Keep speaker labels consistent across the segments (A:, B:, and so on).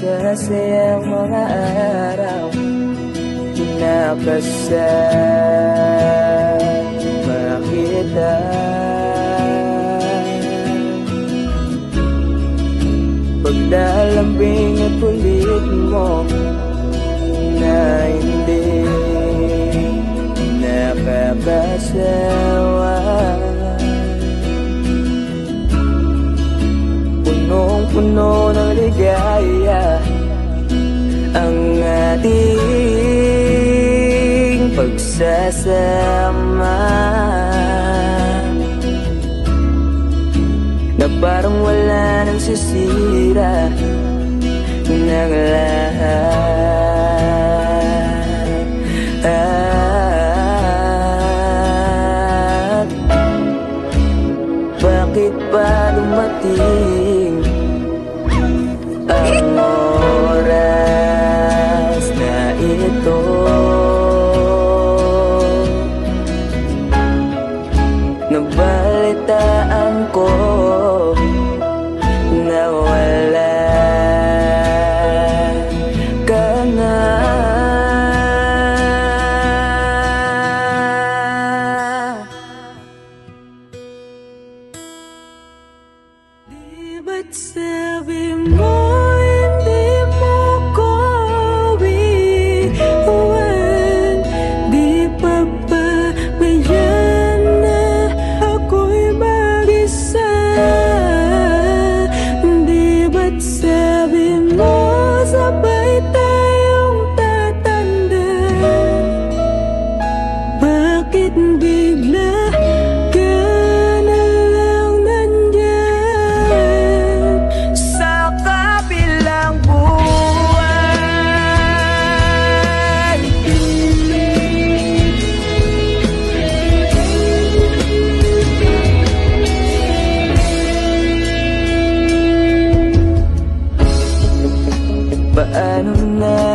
A: masasayang mga araw Nakasama kita Paglalambing at kulit mo Na hindi nakakasawa pagsasama Na parang wala nang sisira Ng lahat. At bakit bigla ka na lang nandyan? Sa kabilang buwan. Paano na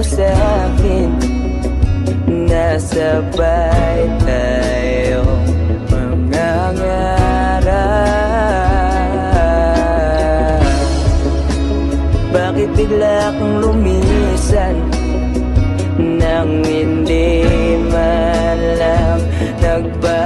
A: sa akin Nasabay tayo mangangarap bakit bigla kang lumisan Nang hindi man lang nagbago